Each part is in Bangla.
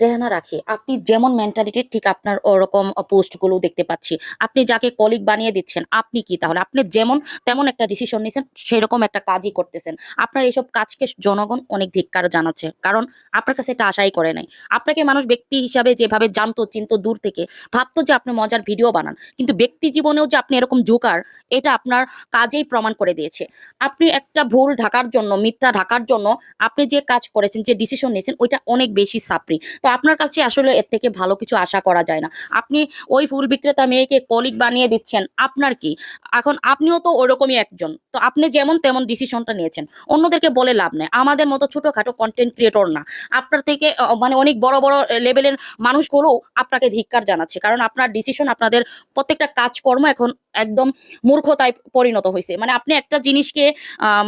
রেহানা রাখি। আপনি যেমন মেন্টালিটি ঠিক আপনার ওরকম পোস্টগুলো দেখতে পাচ্ছি। আপনি যাকে কলিগ বানিয়ে দিচ্ছেন, আপনি কি? তাহলে আপনি যেমন, তেমন একটা ডিসিশন নিয়েছেন সেরকম একটা কাজই করতেছেন। আপনার এইসব কাজকে জনগণ অনেক ধিক্কার জানাচ্ছে। কারণ আপনার কাছে এটা আশাই করে নাই। আপনাকে মানুষ ব্যক্তি হিসাবে যেভাবে জানতো, চিনতো দূর থেকে, ভাবতো যে আপনি মজার ভিডিও বানান। কিন্তু ব্যক্তি জীবনেও যে আপনি এরকম জোকার, এটা আপনার কাজেই প্রমাণ করে দিয়েছে। আপনি একটা ভুল ঢাকার জন্য, মিথ্যা ঢাকার জন্য আপনি যে কাজ করেছেন, যে ডিসিশন নিয়েছেন, ওইটা অনেক বেশি সাপরি। তো আপনার কাছে আসলে এর থেকে ভালো কিছু আশা করা যায় না। আপনি ওই ফুল বিক্রেতা মেয়েকে কলিগ বানিয়ে দিচ্ছেন, আপনার কি? এখন আপনিও তো ওরকমই একজন, তো আপনি যেমন তেমন ডিসিশনটা নিয়েছেন, অন্যদেরকে বলে লাভ নেই। আমাদের মতো ছোটখাটো কন্টেন্ট ক্রিয়েটর না। আপনার থেকে মানে অনেক বড় বড় লেভেলের মানুষগুলোও আপনাকে ধিক্কার জানাচ্ছে, কারণ আপনার ডিসিশন আপনাদের প্রত্যেকটা কাজকর্ম এখন একদম মূর্খতায় পরিণত হয়েছে মানে আপনি একটা জিনিসকে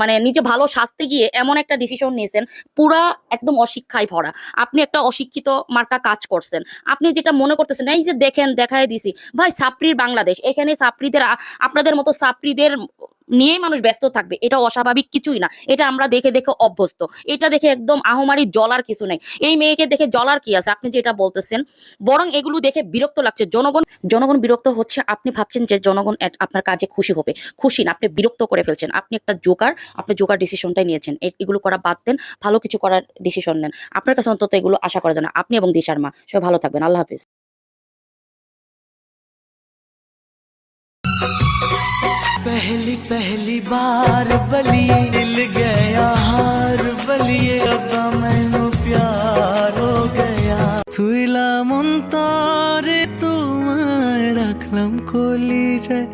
মানে নিজে ভালো সাজতে গিয়ে এমন একটা ডিসিশন নিয়েছেন, পুরা একদম অশিক্ষায় ভরা। আপনি একটা অশিক্ষিত মার্কা কাজ করছেন। আপনি যেটা মনে করতেছেন, এই যে দেখেন, দেখায় দিছি। ভাই, সাপ্রির বাংলাদেশ। এখানে সাপ্রিদের আপনাদের মতো সাপ্রিদের নিয়েই মানুষ ব্যস্ত থাকবে, এটা অস্বাভাবিক কিছুই না। এটা আমরা দেখে দেখে অভ্যস্ত। এটা দেখে একদম আহমারি জলার কিছু নেই। এই মেয়েকে দেখে জলার কি আছে? আপনি যেটা বলতেছেন, বরং এগুলো দেখে বিরক্ত লাগছে। জনগণ জনগণ বিরক্ত হচ্ছে। আপনি ভাবছেন যে জনগণ আপনার কাজে খুশি হবে। খুশি না, আপনি বিরক্ত করে ফেলছেন। আপনি একটা জোকার, আপনি জোকার ডিসিশনটাই নিয়েছেন। এগুলো করা বাদ দেন, ভালো কিছু করার ডিসিশন নেন। আপনার কাছে অন্তত এগুলো আশা করা যায় না। আপনি এবং দিশার মা, সবাই ভালো থাকবেন। আল্লাহ হাফিজ। पहली पहली बार बलिए मिल गया, हार बलिए अब मैं प्यार हो गया। तुला मुंतारे तू रखलम खोली जाए।